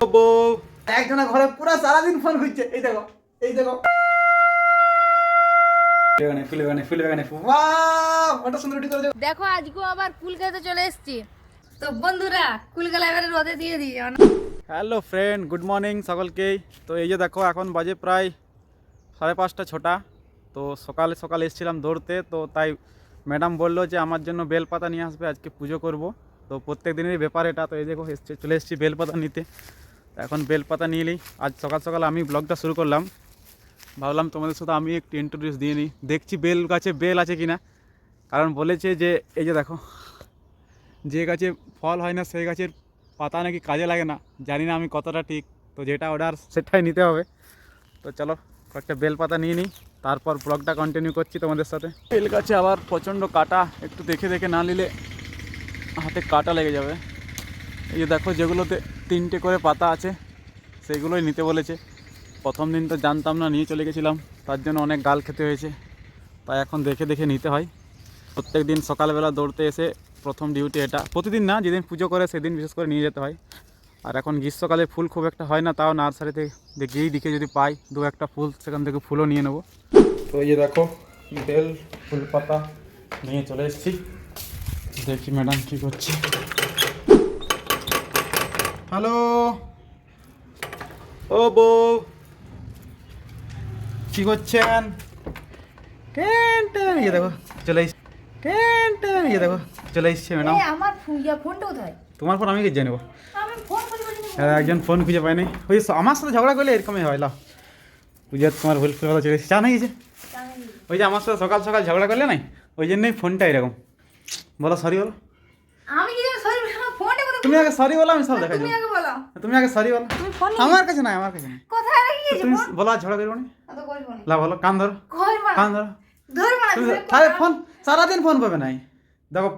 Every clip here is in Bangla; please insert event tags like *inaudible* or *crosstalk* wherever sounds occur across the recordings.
বউ। একজনের ঘরে পুরো সারাদিন ফোন খুঁজছে এই দেখো এই দেখো। দেখো আজকেও আবার কুল খেতে চলে এসেছি। তো বন্ধুরা কুল এবারে রোদে দিয়ে দিই। হ্যালো ফ্রেন্ড গুড মর্নিং সকলকেই তো এই যে দেখো এখন বাজে প্রায় সাড়ে পাঁচটা ছটা। তো সকালে সকালে এসেছিলাম দৌড়তে তো তাই ম্যাডাম বলল যে আমার জন্য বেলপাতা নিয়ে আসবে আজকে পুজো করব। তো প্রত্যেক দিনেরই ব্যাপার এটা। তো এই দেখো এসছে চলে এসেছি বেলপাতা নিতে। এখন বেলপাতা নিয়ে নিই। আজ সকাল সকাল আমি ব্লগটা শুরু করলাম। ভাবলাম তোমাদের সাথে আমি একটু ইন্ট্রোডিউস দিয়ে নিই। দেখছি বেল গাছে বেল আছে কি না কারণ বলেছে যে, এই যে দেখো, যে গাছে ফল হয় না, সেই গাছের পাতা নাকি কাজে লাগে না। জানি না আমি কতটা ঠিক, তো যেটা অর্ডার সেটাই নিতে হবে। তো চলো, কয়েকটা বেল পাতা নিয়ে নিই। তারপর ব্লগটা কন্টিনিউ করছি তোমাদের সাথে। বেল গাছে আবার প্রচণ্ড কাটা, একটু দেখে দেখে না নিলে হাতে কাটা লেগে যাবে। এই যে দেখো, যেগুলোতে তিনটে করে পাতা আছে সেগুলোই নিতে বলেছে। প্রথম দিন তো জানতাম না, নিয়ে চলে গেছিলাম। তার জন্য অনেক গাল খেতে হয়েছে। তাই এখন দেখে দেখে নিতে হয়। প্রত্যেক দিন সকালবেলা দৌড়তে এসে প্রথম ডিউটি এটা। প্রতিদিন না, যেদিন পুজো করে সেদিন বিশেষ করে নিয়ে যেতে হয়। আর এখন গ্রীষ্মকালে ফুল খুব একটা হয় না, তাও নার্সারিতে গিয়েই দিকে যদি পাই, দু একটা ফুল, সেখান থেকে ফুলও নিয়ে নেব। তো এই যে দেখো, বেল, ফুল পাতা নিয়ে চলে এসেছি। দেখি ম্যাডাম কী করছে। হ্যালো ও বউ। কী করছেন? টেন টেন ইয়ে দেখো চলে এসছি। টেন টেন ইয়ে দেখো চলে এসছে ম্যাডাম। আমার ফোনটা কোথায়? তোমার ফোন আমি কি জানব আমি ফোন করি বলি হ্যাঁ, একজন ফোন খুঁজে পায়নি ওই আমার সাথে ঝগড়া করলে এরকমই হয় লাও। বুঝে তোমার ভুল ফুল কথা চলে এসেছে। চা না গেছে? ওই যে আমার সাথে সকাল সকাল ঝগড়া করলে নাই? ওই জন্যই ফোনটা এরকম। বলো সরি বলো। আমি কি জানি সরি আমার ফোনটা কোথায় তুমি আগে সরি বলো আমি সব দেখাই তুমি আগে বলো। তুমি আগে সরি বলো। আমার কাছে নাই আমার কাছে নাই। কোথায় রেখে গেছো তুমি বলো আর ঝগড়া করব না? অত করব না। লা বলো কান ধরো। করব না কান ধরো। ধরবো না তাহলে ফোন সারাদিন ফোন পাবে নাই। দেখো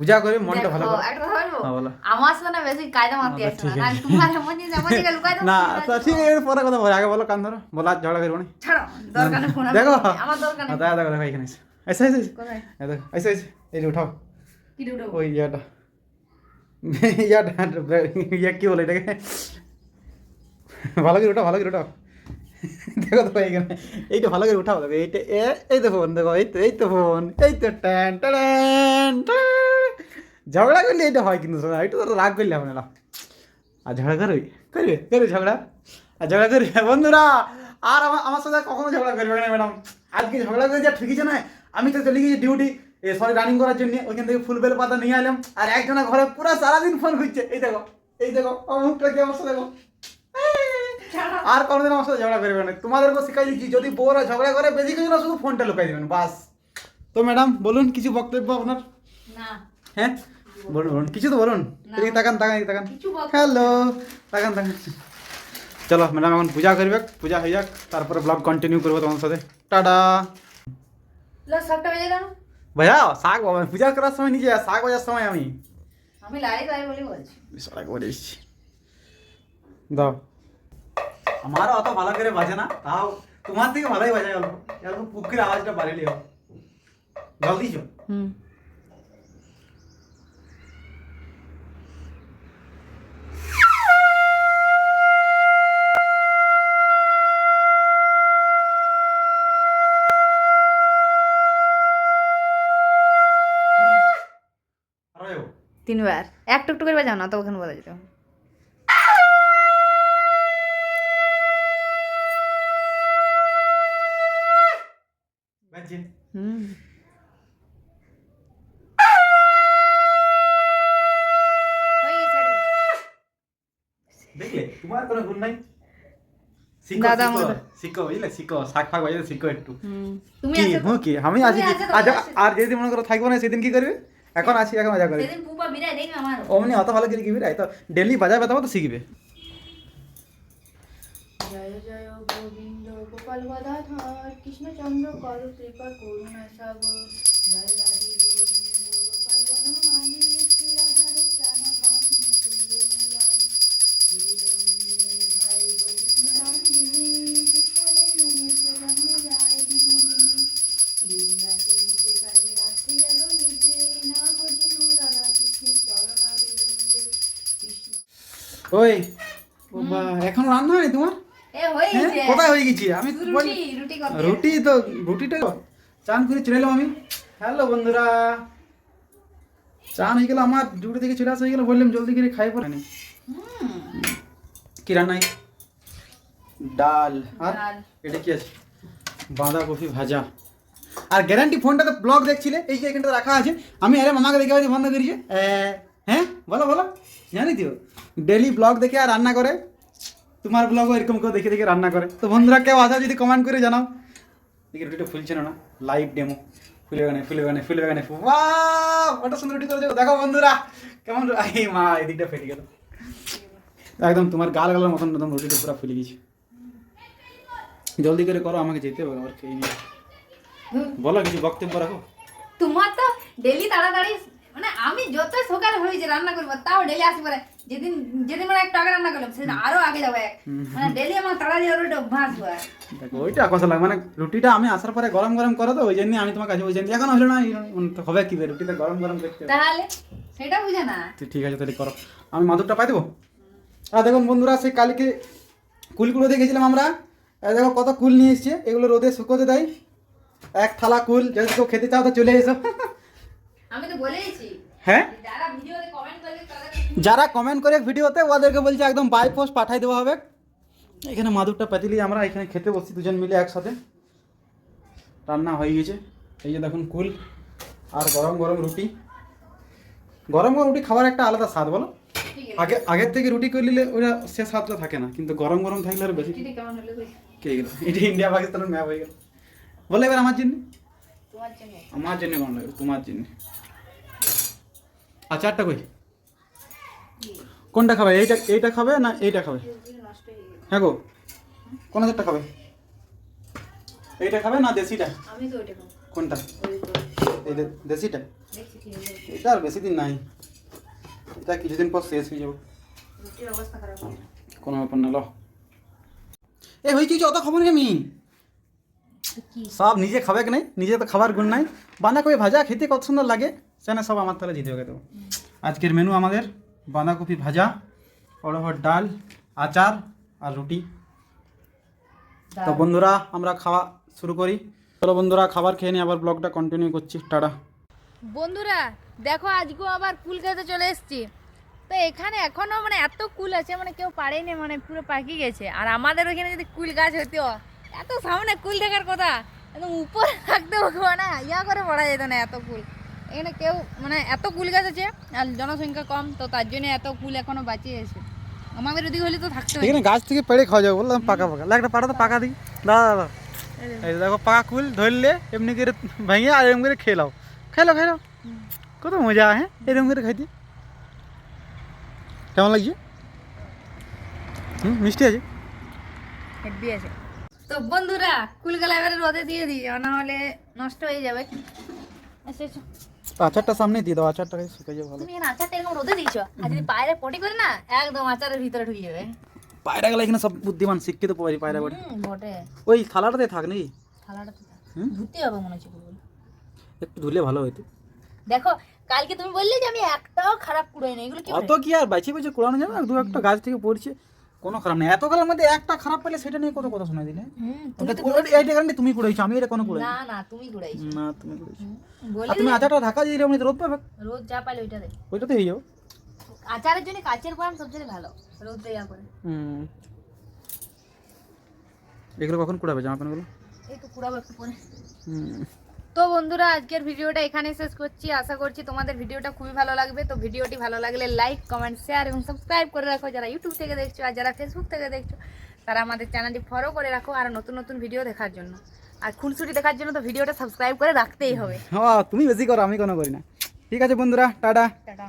পূজা করবে মনটা ভালো করে। একটা কথা বলব? হ্যাঁ, বলো। আমার সাথে না বেশি কায়দা মারতে আচ্ছা, আসছে না। আর তোমার এমন জিনিস এমন জায়গায় লুকাই দাও না তো ঠিক আছে পরে কথা বলো। আগে বলো কান ধরো। বলো আর ঝগড়া করব না? ছাড়ো দরকার নেই ফোন দেখো। করব না। আমার দরকার নেই। দেখো দেখো দেখো এখানে এসে। এসে এসে। এসে। কোথায়? এই দেখো এসে এসে। এই যে উঠাও। কি ঢুকবো ওই ইয়াটা। *laughs* ইয়াটা ইয়া কি বলে এটাকে? ভালো করে উঠাও, ভালো করে উঠাও। *laughs* দেখো দেখো এইখানে এইটা ভালো করে উঠাও। দেখো, এইটা, এ- এই তো ফোন দেখো, এই তো এই তো ফোন এই তো ট্যান ট্যান ঝগড়া করলে এটা হয় কিন্তু, শোনা, একটু তো রাগ করলে না। আর ঝগড়া করবি? করবে? করবে ঝগড়া? আর ঝগড়া করবে? বন্ধুরা, আর আমার আমার সাথে কখনো ঝগড়া করবে না ম্যাডাম আজকে ঝগড়া করে যা ঠিকই না। আমি তো চলে গেছি ডিউটি সরি রানিং করার জন্য ওইখান থেকে ফুল বেল পাতা নিয়ে এলাম। আর একজনের ঘরে পুরো সারাদিন ফোন খুঁজছে এই দেখো এই দেখো আমার মুখটা কি অবস্থা দেখো? আর কোনোদিন আমার সাথে ঝগড়া করবে না। তোমাদেরকে শিখাই দিচ্ছি যদি বউরা ঝগড়া করে বেশি কিছু না শুধু ফোনটা লুকাই দেবেন বাস। তো ম্যাডাম বলুন কিছু বক্তব্য আপনার? না। হ্যাঁ? বলুন বলুন কিছু তো বলুন। এদিকে তাকান তাকান এদিকে তাকান। হ্যালো তাকান তাকান। চলো ম্যাডাম এখন পূজা করবে পূজা হয়ে যাক তারপরে ব্লগ কন্টিনিউ করব তোমার সাথে। টাটা লো সবটা বেজে দাও ভাইয়া শাক বাবা- পূজা করার সময় নিজে শাক বাজার সময় আমি। আমি লাড়ি লাড়ি বলি বলছি। শাক করে এসেছি দাও। আমারও অত ভালো করে বাজে না তাও তোমার থেকে ভালোই বাজে অল্প অল্প পুকুরের আওয়াজটা বাড়িলে হোক জল দিয়েছ? হুম। তিনবার। একটু একটু করে বাজাও না তো ওখানে বলা যেত। হুম। হয়ে গেছে, ছাড়ো। দেখলে তোমার কোনো ভুল নাই? শিখো শিখো, বুঝলে? শিখো শাক ফাক বাজাতে শিখো একটু। তুমি কি হুঁ কি? আমি আছি আজ আর যেদিন মনে করো থাকব না সেদিন কি করবে? এখন আছি এখন মজা করবে দেখবে আমার। অমনি অত ভালো করে কি বিরাই তো ডেলি বাজার বেতাবো তো শিখবে। জয় জয় গোবিন্দ গোপাল গদাধর কৃষ্ণচন্দ্র কর কৃপা করুণা সাগর। জয় রাধে গোবিন্দ গোপাল বনমালী। ওই বা রান্না হয়নি তোমার? এ হয়ে গেছে কোথায় হয়ে গেছি? আমি রুটি রুটি করতে। রুটি তো রুটিটা চান করে চলে এলাম আমি। হ্যালো বন্ধুরা। চান হয়ে গেল আমার ডিউটি থেকে চলে আসা হয়ে গেল বললাম জলদি করে খাই পরে। কি রান্না ডাল। আর এটা কি আছে? বাঁধাকপি ভাজা। আর গ্যারান্টি ফোনটা তো ব্লগ দেখছিলে? এই যে এখানটা রাখা আছে। আমি আরে মামাকে দেখে বন্ধ করেছে। হ্যাঁ বলো বলো। জানি তো। ডেলি ব্লগ দেখে আর রান্না করে? তোমার ব্লগও এরকম কেউ দেখে দেখে রান্না করে? তো বন্ধুরা, কেউ আসা যদি কমেন্ট করে জানাও। দেখি রুটিটা ফুলছে না লাইভ ডেমো ফুলে গানে ফুলে গানে ফুলে গানে ওটা সুন্দর রুটি করেছ। দেখো বন্ধুরা, কেমন এই মা, এদিকটা ফেটে গেল। একদম তোমার গাল গালের মতন একদম রুটিটা পুরো ফুলে গেছে। জলদি করে করো, আমাকে যেতে হবে আবার খেয়ে নিয়ে বলো, কিছু বক্তব্য রাখো। তোমার তো ডেলি তাড়াতাড়ি মানে আমি যত সকালে হয়েছে রান্না করব, তাও ডেলি আসি পারে। যেদিন যেদিন মানে একটু আগে রান্না করলাম সেদিন আরও আগে যাবে মানে ডেলি আমার তাড়াতাড়ি ওর একটা অভ্যাস হয়। দেখো ওইটা কথা লাগে মানে রুটিটা আমি আসার পরে গরম গরম করো তো ওই জন্য আমি তোমার কাছে ওই জন্য। এখন হলো না হবে কি রুটিটা গরম গরম দেখতে? তাহলে? সেটা বুঝে না। ঠিক আছে তাহলে করো। আমি মাদুরটা পাই দেবো? আর দেখুন বন্ধুরা সেই কালকে কুলগুলো দিয়ে গেছিলাম আমরা দেখো কত কুল নিয়ে এসছে। এগুলো রোদে শুকোতে দেয়। এক থালা কুল যদি কেউ খেতে চাও তো চলে এসো। আমি তো বলেইছি। হ্যাঁ? যারা ভিডিওতে কমেন্ট করবে তাদের যারা কমেন্ট করে ভিডিওতে ওদেরকে বলছে একদম বাই পোস্ট পাঠাই দেওয়া হবে। এখানে মাদুরটা পাতিলি আমরা এখানে খেতে বসছি দুজন মিলে একসাথে। রান্না হয়ে গেছে। এই যে দেখুন কুল আর গরম গরম রুটি। গরম গরম রুটি খাবার একটা আলাদা স্বাদ বলো? আগে আগের থেকে রুটি করে নিলে ওরা সে স্বাদটা থাকে না কিন্তু গরম গরম থাকলে আর বেশি? কে গেল? এটা ইন্ডিয়া পাকিস্তানের ম্যাপ হয়ে গেল। বলে এবার আমার জন্য। জন্য। আমার জন্য কেমন লাগবে তোমার জন্য। আচারটা কই? কোনটা খাবে? এইটা এইটা খাবে না এইটা খাবে? হয়ে গো। কোন আচারটা খাবে? এইটা খাবে না দেশিটা? আমি তো ওইটা খাব। কোনটা? এই দেশিটা? এটা আর বেশি দিন নাই। এটা কিছুদিন পর শেষ হয়ে যাবে। কোনো ব্যাপার না ল। এ হয়েছে অত খবর নেই আমি সব নিজে খাবে কি নাই? নিজে তো খাবার গুণ নাই। বাঁধাকপি ভাজা খেতে কত সুন্দর লাগে। সেখানে সব আমার তাহলে জিতে দেবো আজকের মেনু আমাদের বাঁধাকপি ভাজা অড়হর ডাল আচার আর রুটি। তো বন্ধুরা আমরা খাওয়া শুরু করি। চলো বন্ধুরা খাবার খেয়ে নিয়ে আবার ব্লগটা কন্টিনিউ করছি। টাটা। বন্ধুরা দেখো আজকেও আবার কুল খেতে চলে এসেছি। তো এখানে এখনও মানে এত কুল আছে মানে কেউ পারেনি মানে পুরো পাকি গেছে। আর আমাদের ওখানে যদি কুল গাছ হতো এত সামনে কুল থাকার কথা। একদম উপরে থাকতে হতো না ইয়া করে পড়া যেত না এত কুল। এখানে কেউ মানে এত কুল গাছ আছে আর জনসংখ্যা কম তো তার জন্য এত কুল এখনও বাঁচিয়ে আছে। আমাদের ওদিকে হলে তো থাকতে। এখানে গাছ থেকে পেড়ে খাওয়া যাবে বললাম পাকা পাকা। লাগটা পাড়া তো পাকা দিই। দাদা দাদা এই দেখো পাকা কুল ধরলে এমনি করে ভেঙে আর এরকম করে খেলাও খেলো খেলো কত মজা হ্যাঁ? এরকম করে খাইতে। কেমন লাগছে? হুম মিষ্টি আছে? আছে। তো বন্ধুরা কুলগুলা এবারে রোদে দিয়ে দিই না হলে নষ্ট হয়ে যাবে। এসো, এসো। আচারটা সামনে দিয়ে দাও আচারটা শুকে যাবে ভালো। তুমি এখানে আচারটা এরকম রোদে দিয়েছ? আর যদি বাইরে পটি করে না একদম আচারের ভিতরে ঢুকে যাবে। পায়রা গেলে এখানে সব বুদ্ধিমান শিক্ষিত পায়রা বাড়ি হুম, বটে। ওই থালাটাতে থাক নাকি? থালাটা তো ধুতে হবে মনে হচ্ছে। একটু ধুলে ভালো হইতো। দেখো কালকে তুমি বললে যে আমি একটাও খারাপ কুড়াই না এগুলো কি অত কি আর বাইছে বাইছে কুড়ানো যাবে না? দু একটা গাছ থেকে পড়ছে। কোনো খারাপ নেই। এত কালের মধ্যে একটা খারাপ পেলে সেটা নিয়ে কত কথা শোনা দিলে? এইটা কারণে তুমি কুড়াইছো আমি এটা কোনো কুড়াই না না তুমি কুড়াইছো না তুমি কুড়াইছো আর তুমি আচারটা ঢাকা দিয়ে দিলে রোদ পাবে। রোদ যা পাইলে ওইটা দে। ওইটাতে হয়ে যাবে। আচারের জন্য কাচের বয়াম সবচেয়ে ভালো রোদ দেওয়া করে। হুম। এগুলো কখন কুড়াবে জামা প্যান্টগুলো? এই তো কুড়াবো একটু পরে। হুম। তো বন্ধুরা আজকের ভিডিওটা এখানে শেষ করছি। আশা করছি তোমাদের ভিডিওটা খুবই ভালো লাগবে। তো ভিডিওটি ভালো লাগলে লাইক কমেন্ট শেয়ার এবং সাবস্ক্রাইব করে রাখো। যারা ইউটিউব থেকে দেখছ আর যারা ফেসবুক থেকে দেখছ তারা আমাদের চ্যানেলটি ফলো করে রাখো আর নতুন নতুন ভিডিও দেখার জন্য। আর খুনসুটি দেখার জন্য তো ভিডিওটা সাবস্ক্রাইব করে রাখতেই হবে। হ্যাঁ তুমি বেশি করো আমি কোনো করি না। ঠিক আছে বন্ধুরা টাটা। টাটা।